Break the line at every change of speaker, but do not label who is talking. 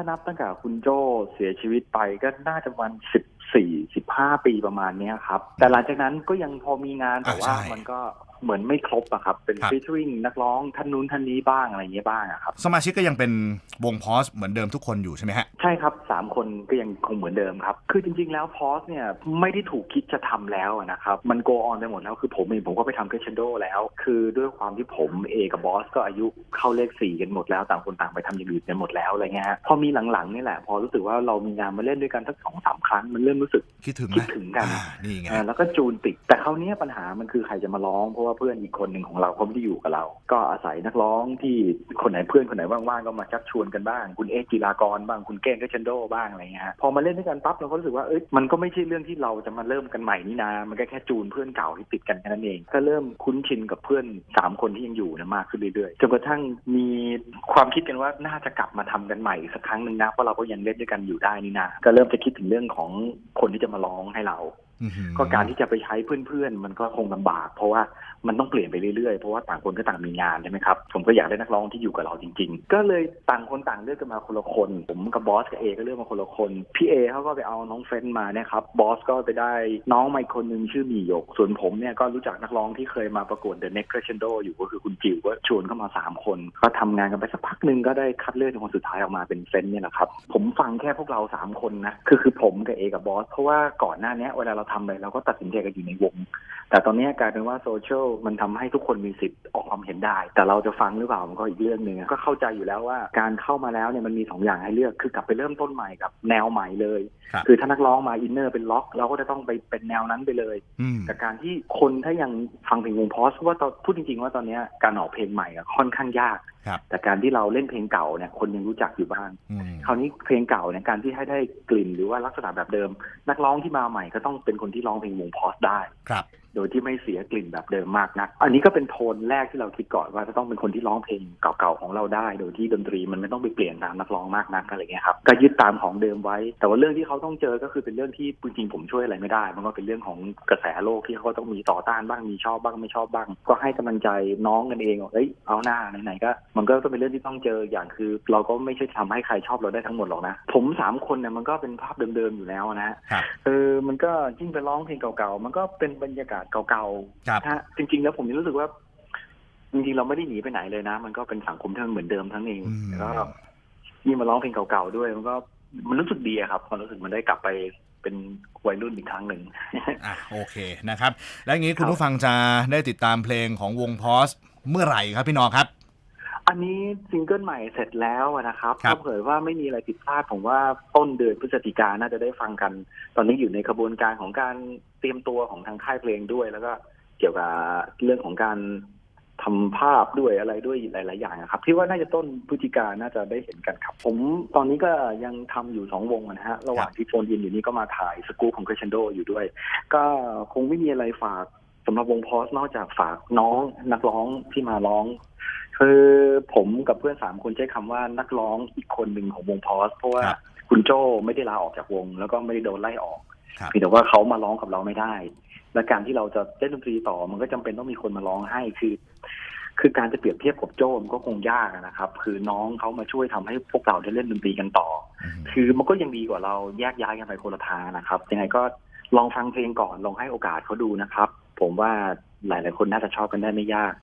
ถ้านับตั้งแต่คุณโจเสียชีวิตไปก็น่าจะวันสิบ สี่สิบห้าปีประมาณเนี้ยครับ แต่หลังจากนั้นก็ยังพอมีงานแต่ว่า
ใช่
มันก็เหมือนไม่ครบอะครับ เป็น
ครับ
ฟีเจอริงนักร้องท่านนู้นท่านนี้บ้างอะไรเงี้ยบ้างอะครับ
สมาชิกก็ยังเป็นวงพอสเหมือนเดิมทุกคนอยู่ใช่ไหมฮะ
ใช่ครับสามคนก็ยังคงเหมือนเดิมครับ คือจริง ๆ แล้วพอสเนี่ยไม่ได้ถูกคิดจะทำแล้วอะนะครับ มันโกออนไปหมดแล้วคือผมเองผมก็ไปทำเ r ช c นโดแล้ว คือด้วยความที่ผมเอกับบอสก็อายุเข้าเลขสี่กันหมดแล้วต่างคนต่างไปทำอย่างอื่นกันหมดแล้วอะไรเงี้ยฮะพอมีหลังๆนี่แหละ พอรู้สึกว่าเรามีงานมาเล่นด้วยกันสักสองสามครั้งมันเริ่มรู้สึก
คิดถึง
คิ
นะ
ดถึงกัน
อ่านี่ไง
อ่าแล้วก็จูนติด แต่คราวเนี้ยปัญหามันคือใครจะมาร้องเพราะว่าเพื่อนอีกคนหนึ่งของเราเขาไม่ได้อยู่กับเรา ก็อาศัยนักร้องที่คนไหนเพื่อนคนไหนว่างๆก็มาชักชวนกันบ้าง คุณเอกกีฬากรบ้างคุณเก้งก็เชนโดบ้างอะไรเงี้ยฮะพอมาเล่นด้วยกันปั๊บเราก็รู้สึกว่าเอ้ยมันก็ไม่ใช่เรื่องที่เราจะมาเริ่มกันใหม่นี่นามันก็แค่จูนเพื่อนเก่าที่ติดกันแค่นั้นเอง ก็เริ่มคุ้นชินกับเพื่อนสามคนที่ยังอยู่เนะมากขึ้นเรื่อยๆจนกระทั่งมีความคิดกันว่าน่าจะกลับมาทำกันใหม่อีกสักครั้งหนึ่งนะเพราะเราก็ยังเล่นด้วยกันอยู่ได้นี่นาก็เริ่มจะคิดถึงเรื่องของคนที่จะมาร้องให้เรา ก็การที่จะไปใช้เพื่อนๆ มันก็คงลำบาก เพราะว่ามันต้องเปลี่ยนไปเรื่อยๆ เพราะว่าต่างคนก็ต่างมีงานใช่ไหมครับ ผมก็อยากได้นักร้องที่อยู่กับเราจริง ๆ ก็เลยต่างคนต่างเลือกกันมาคนละคน ผมกับบอสกับเอก็เลือกมาคนละคน พี่เอเขาก็ไปเอาน้องเฟนด์มาเนี่ยครับ บอสก็ไปได้น้องมาอีกคนนึงชื่อมีหยก ส่วนผมเนี่ยก็รู้จักนักร้องที่เคยมาประกวด The Next Crescendo อยู่ก็คือคุณจิ๋วก็ชวนเข้ามาสามคน ก็ทำงานกันไปสักพักหนึ่งก็ได้คัดเลือกคนสุดท้ายออกมาเป็นเฟนด์เนี่ยแหละครับ ผมฟังแค่พวกเราสามคนนะ คือคือผมกับเอกับบอส เพราะว่าก่อนหน้านี้เวลาเราทำอะไรเราก็ตัดสินใจกันอยู่ในวง แต่ตอนนี้กลายเป็นว่าโซเชียลมันทำให้ทุกคนมีสิทธิ์ออกความเห็นได้ แต่เราจะฟังหรือเปล่ามันก็อีกเรื่องหนึ่งก็เข้าใจอยู่แล้วว่าการเข้ามาแล้วเนี่ยมันมีสองอย่างให้เลือกคือกลับไปเริ่มต้นใหม่กับแนวใหม่เลย
ครับ
คือถ้านักร้องมาอินเนอร์เป็นล็อก เราก็จะต้องไปเป็นแนวนั้นไปเลย
อืม
แต่การที่คนถ้ายังฟังเพลงวงพอสเพราะว่าตอนพูดจริงๆว่าตอนเนี้ยการออกเพลงใหม่อะค่อนข้างยาก
ครับ
แต่การที่เราเล่นเพลงเก่าเนี่ยคนยังรู้จักอยู่บ้าง
อืม
คราวนี้เพลงเก่าเนี่ยการที่ให้ได้กลิ่นหรือว่าลักษณะแบบเดิม นักร้องที่มาใหม่ก็ต้องเป็นคนที่ร้องเพลงวงพอสได้
ครับ
โดยที่ไม่เสียกลิ่นแบบเดิมมากนัก อันนี้ก็เป็นโทนแรกที่เราคิดก่อนว่าจะต้องเป็นคนที่ร้องเพลงเก่าๆของเราได้ โดยที่ดนตรีมันไม่ต้องไปเปลี่ยนตามนักร้องมากนักอะไรเงี้ยครับ ก็ยึดตามของเดิมไว้ แต่ว่าเรื่องที่เขาต้องเจอก็คือเป็นเรื่องที่จริงๆผมช่วยอะไรไม่ได้ มันก็เป็นเรื่องของกระแสโลกที่เขาต้องมีต่อต้านบ้างมีชอบบ้างไม่ชอบบ้าง ก็ให้กำลังใจน้องกันเองว่าเอ้ยเอาหน้าไหนๆก็ มันก็ต้องเป็นเรื่องที่ต้องเจออย่างคือ เราก็ไม่ใช่ทำให้ใครชอบเราได้ทั้งหมดหรอกนะ ผมสามคนเนี่ยมันก็เป็นภาพเดิมๆอยู่แล้วนะ
ครับ
เออมันก็ยิ่งไปร้องเพลงเก่าๆมันก็เป็นบรรยากาศเก่า
ครับ
ๆฮะจริง ๆ แล้วผมยังรู้สึกว่าจริงๆเราไม่ได้หนีไปไหนเลยนะ มันก็เป็นสังคมที่มันเหมือนเดิมทั้งเอง
อืม
แล้วก็ยิ่งมาร้องเพลงเก่าๆด้วย มันก็มันรู้สึกดีอะครับความรู้สึกมันได้กลับไปเป็นวัยรุ่นอีกครั้งหนึ่ง
อะโอเคนะครับ แล้วอย่างนี้คุณ
ครับ
ผู้ฟังจะได้ติดตามเพลงของวงพอสเมื่อไหร่ครับพี่นอครับ
อันนี้ซิงเกิลใหม่เสร็จแล้วอะนะครับ
ครับ
ถ้าเผยว่าไม่มีอะไรผิดพลาดผมว่าต้นเดือนพฤศจิกายนน่าจะได้ฟังกัน ตอนนี้อยู่ในกระบวนการของการเตรียมตัวของทางค่ายเพลงด้วย แล้วก็เกี่ยวกับเรื่องของการทำภาพด้วยอะไรด้วยหลาย ๆ อย่างอะครับที่ว่าน่าจะต้นพฤศจิกาน่าจะได้เห็นกันครับ ผมตอนนี้ก็ยังทำอยู่สองวงนะฮะ ระหว่างที่โฟนยินอยู่นี่ก็มาถ่ายสกู๊ปของ Crescendo อยู่ด้วย ก็คงไม่มีอะไรฝากสำหรับวงพอสนอกจากฝากน้องนักร้องที่มาร้อง คือผมกับเพื่อนสามคนใช้คำว่านักร้องอีกคนหนึ่งของวงพอสเพราะว่า
ครับ
คุณโจ้ไม่ได้ลาออกจากวง แล้วก็ไม่ได้โดนไล่ออก
ครับ
เพียงแต่ว่าเขามาร้องกับเราไม่ได้ และการที่เราจะเล่นดนตรีต่อมันก็จำเป็นต้องมีคนมาร้องให้คือ คือการจะเปรียบเทียบกับโจ้มันก็คงยากอะนะครับ คือน้องเขามาช่วยทำให้พวกเราได้เล่นดนตรีกันต่อ
อืม
คือมันก็ยังดีกว่าเราแยกย้ายกันไปคนละทางนะครับยังไงก็ลองฟังเพลงก่อนลองให้โอกาสเขาดูนะครับ ผมว่าหลาย ๆ คนน่าจะชอบกันได้ไม่ยาก